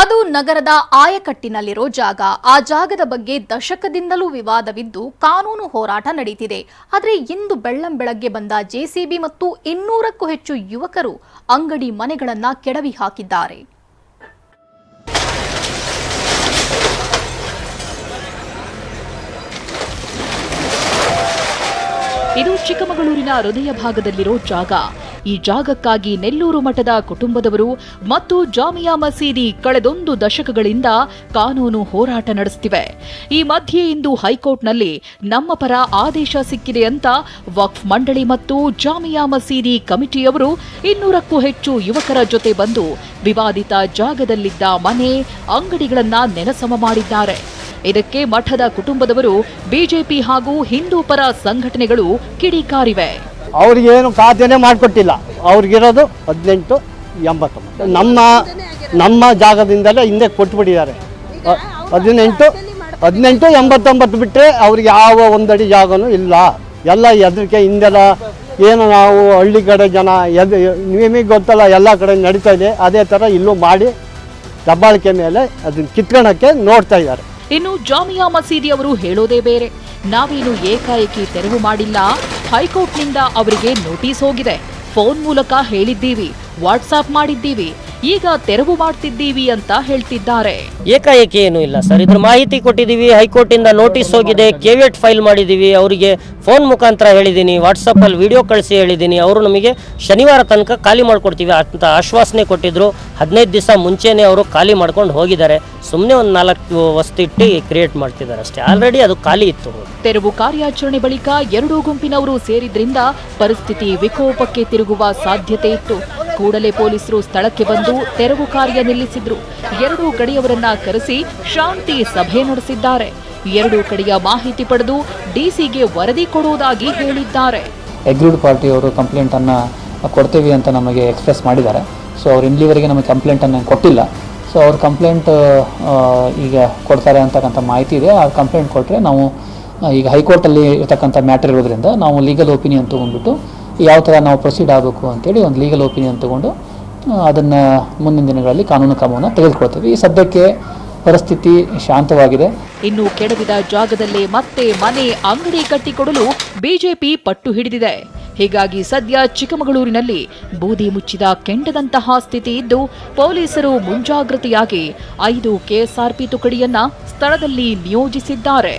ಅದು ನಗರದ ಆಯಕಟ್ಟಿನಲ್ಲಿರೋ ಜಾಗ. ಆ ಜಾಗದ ಬಗ್ಗೆ ದಶಕದಿಂದಲೂ ವಿವಾದವಿದ್ದು ಕಾನೂನು ಹೋರಾಟ ನಡೀತಿದೆ. ಆದರೆ ಇಂದು ಬೆಳ್ಳಂ ಬೆಳಗ್ಗೆ ಬಂದ ಜೆಸಿಬಿ ಮತ್ತು ಇನ್ನೂರಕ್ಕೂ ಹೆಚ್ಚು ಯುವಕರು ಅಂಗಡಿ ಮನೆಗಳನ್ನ ಕೆಡವಿ ಹಾಕಿದ್ದಾರೆ. ಇದು ಚಿಕ್ಕಮಗಳೂರಿನ ಹೃದಯ ಭಾಗದಲ್ಲಿರೋ ಜಾಗ. ಈ ಜಾಗಕ್ಕಾಗಿ ನೆಲ್ಲೂರು ಮಠದ ಕುಟುಂಬದವರು ಮತ್ತು ಜಾಮಿಯಾ ಮಸೀದಿ ಕಳೆದೊಂದು ದಶಕಗಳಿಂದ ಕಾನೂನು ಹೋರಾಟ ನಡೆಸುತ್ತಿವೆ. ಈ ಮಧ್ಯೆ ಇಂದು ಹೈಕೋರ್ಟ್ನಲ್ಲಿ ನಮ್ಮ ಪರ ಆದೇಶ ಸಿಕ್ಕಿದೆ ಅಂತ ವಕ್ಫ್ ಮಂಡಳಿ ಮತ್ತು ಜಾಮಿಯಾ ಮಸೀದಿ ಕಮಿಟಿಯವರು ಇನ್ನೂರಕ್ಕೂ ಹೆಚ್ಚು ಯುವಕರ ಜೊತೆ ಬಂದು ವಿವಾದಿತ ಜಾಗದಲ್ಲಿದ್ದ ಮನೆ, ಅಂಗಡಿಗಳನ್ನ ನೆಲಸಮ ಮಾಡಿದ್ದಾರೆ. ಇದಕ್ಕೆ ಮಠದ ಕುಟುಂಬದವರು ಬಿಜೆಪಿ ಹಾಗೂ ಹಿಂದೂ ಪರ ಸಂಘಟನೆಗಳು ಕಿಡಿಕಾರಿವೆ. ಅವ್ರಿಗೇನು ಖಾತೆನೇ ಮಾಡಿಕೊಟ್ಟಿಲ್ಲ. ಅವ್ರಿಗಿರೋದು ಹದಿನೆಂಟು ಎಂಬತ್ತೊಂಬತ್ತು ನಮ್ಮ ನಮ್ಮ ಜಾಗದಿಂದಲೇ ಹಿಂದೆ ಕೊಟ್ಬಿಟ್ಟಿದ್ದಾರೆ. ಹದಿನೆಂಟು ಹದಿನೆಂಟು ಎಂಬತ್ತೊಂಬತ್ತು ಬಿಟ್ಟರೆ ಅವ್ರಿಗೆ ಯಾವ ಒಂದಡಿ ಜಾಗನೂ ಇಲ್ಲ. ಎಲ್ಲ ಹೆದರಿಕೆ ಹಿಂದೆಲ್ಲ ಏನು ನಾವು ಹಳ್ಳಿ ಕಡೆ ಜನ ಎದ್ ನಿಮಗೆ ಗೊತ್ತಲ್ಲ ಎಲ್ಲ ಕಡೆ ನಡೀತಾ ಇದೆ. ಅದೇ ಥರ ಇಲ್ಲೂ ಮಾಡಿ ದಬ್ಬಾಳಿಕೆ ಮೇಲೆ ಅದನ್ನ ಕಿತ್ಕೊಳಕ್ಕೆ ನೋಡ್ತಾ ಇದ್ದಾರೆ. ಇನ್ನು ಜಾಮಿಯಾ ಮಸೀದಿ ಅವರು ಹೇಳೋದೇ ಬೇರೆ. ನಾವೇನು ಏಕಾಏಕಿ ತೆರವು ಮಾಡಿಲ್ಲ? ಹೈಕೋರ್ಟ್ನಿಂದ ಅವರಿಗೆ ನೋಟಿಸ್ ಹೋಗಿದೆ. ಫೋನ್ ಮೂಲಕ ಹೇಳಿದ್ದೀವಿ. ವಾಟ್ಸಾಪ್ ಮಾಡಿದ್ದೀವಿ. ಈಗ ತೆರವು ಮಾಡ್ತಿದ್ದೀವಿ ಅಂತ ಹೇಳ್ತಿದ್ದಾರೆ. ಏಕಾಏಕಿ ಏನೂ ಇಲ್ಲ ಸರ್. ಇದ್ರ ಮಾಹಿತಿ ಕೊಟ್ಟಿದ್ದೀವಿ ಹೈಕೋರ್ಟಿಂದ ನೋಟಿಸ್ ಹೋಗಿದೆ ಕೆವಿಯಟ್ ಫೈಲ್ ಮಾಡಿದ್ದೀವಿ ಅವರಿಗೆ ಫೋನ್ ಮುಖಾಂತರ ಹೇಳಿದ್ದೀನಿ ವಾಟ್ಸಪ್ಪಲ್ಲಿ ವಿಡಿಯೋ ಕಳಿಸಿ ಹೇಳಿದ್ದೀನಿ ಅವರು ನಮಗೆ ಶನಿವಾರ ತನಕ ಖಾಲಿ ಮಾಡ್ಕೊಡ್ತೀವಿ ಅಂತ ಆಶ್ವಾಸನೆ ಕೊಟ್ಟಿದ್ರು. ಹದಿನೈದು ದಿವಸ ಮುಂಚೆನೇ ಅವರು ಖಾಲಿ ಮಾಡ್ಕೊಂಡು ಹೋಗಿದ್ದಾರೆ. ಸುಮ್ಮನೆ ಒಂದು ನಾಲ್ಕು ವಸ್ತು ಇಟ್ಟು ಕ್ರಿಯೇಟ್ ಮಾಡ್ತಿದ್ದಾರೆ ಅಷ್ಟೇ. ಆಲ್ರೆಡಿ ಅದು ಖಾಲಿ ಇತ್ತು. ತೆರವು ಕಾರ್ಯಾಚರಣೆ ಬಳಿಕ ಎರಡೂ ಗುಂಪಿನವರು ಸೇರಿದ್ರಿಂದ ಪರಿಸ್ಥಿತಿ ವಿಕೋಪಕ್ಕೆ ತಿರುಗುವ ಸಾಧ್ಯತೆ ಇತ್ತು. ಕೂಡಲೇ ಪೊಲೀಸರು ಸ್ಥಳಕ್ಕೆ ಬಂದು ತೆರವು ಕಾರ್ಯ ನಿಲ್ಲಿಸಿದ್ರು. ಎರಡೂ ಕಡೆಯವರನ್ನ ಕರೆಸಿ ಶಾಂತಿ ಸಭೆ ನಡೆಸಿದ್ದಾರೆ. ಎರಡೂ ಕಡೆಯ ಮಾಹಿತಿ ಪಡೆದು ಡಿಸಿಗೆ ವರದಿ ಕೊಡುವುದಾಗಿ ಹೇಳಿದ್ದಾರೆ. ಎಗ್ರೀಡ್ ಪಾರ್ಟಿಯವರು ಕಂಪ್ಲೇಂಟನ್ನು ಕೊಡ್ತೀವಿ ಅಂತ ನಮಗೆ ಎಕ್ಸ್ಪ್ರೆಸ್ ಮಾಡಿದ್ದಾರೆ. ಸೊ ಅವ್ರು ಇಲ್ಲಿವರೆಗೆ ನಮಗೆ ಕಂಪ್ಲೇಂಟನ್ನು ಕೊಟ್ಟಿಲ್ಲ. ಸೊ ಅವ್ರ ಕಂಪ್ಲೇಂಟ್ ಈಗ ಕೊಡ್ತಾರೆ ಅಂತಕ್ಕಂಥ ಮಾಹಿತಿ ಇದೆ. ಆ ಕಂಪ್ಲೇಂಟ್ ಕೊಟ್ಟರೆ ನಾವು ಈಗ ಹೈಕೋರ್ಟಲ್ಲಿ ಇರತಕ್ಕಂಥ ಮ್ಯಾಟರ್ ಇರೋದ್ರಿಂದ ನಾವು ಲೀಗಲ್ ಒಪಿನಿಯನ್ ತೊಗೊಂಡ್ಬಿಟ್ಟು ಯಾವ ಥರ ನಾವು ಪ್ರೊಸೀಡ್ ಆಗಬೇಕು ಅಂತೇಳಿ ಒಂದು ಲೀಗಲ್ ಒಪಿನಿಯನ್ ತಗೊಂಡು ಅದನ್ನು ಮುಂದಿನ ದಿನಗಳಲ್ಲಿ ಕಾನೂನು ಕ್ರಮವನ್ನು ತೆಗೆದುಕೊಳ್ತೀವಿ. ಈ ಸದ್ಯಕ್ಕೆ ಪರಿಸ್ಥಿತಿ ಶಾಂತವಾಗಿದೆ. ಇನ್ನು ಕೆಡವಿದ ಜಾಗದಲ್ಲೇ ಮತ್ತೆ ಮನೆ ಅಂಗಡಿ ಕಟ್ಟಿಕೊಡಲು ಬಿಜೆಪಿ ಪಟ್ಟು ಹಿಡಿದಿದೆ. ಹೀಗಾಗಿ ಸದ್ಯ ಚಿಕ್ಕಮಗಳೂರಿನಲ್ಲಿ ಬೂದಿ ಮುಚ್ಚಿದ ಕೆಂಡದಂತಹ ಸ್ಥಿತಿ ಇದ್ದು, ಪೊಲೀಸರು ಮುಂಜಾಗ್ರತೆಯಾಗಿ ಐದು ಕೆಎಸ್ಆರ್ಪಿ ತುಕಡಿಯನ್ನ ಸ್ಥಳದಲ್ಲಿ ನಿಯೋಜಿಸಿದ್ದಾರೆ.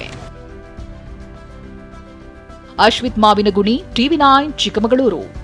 Ashwith Mavinaguni TV nine Chikkamagaluru.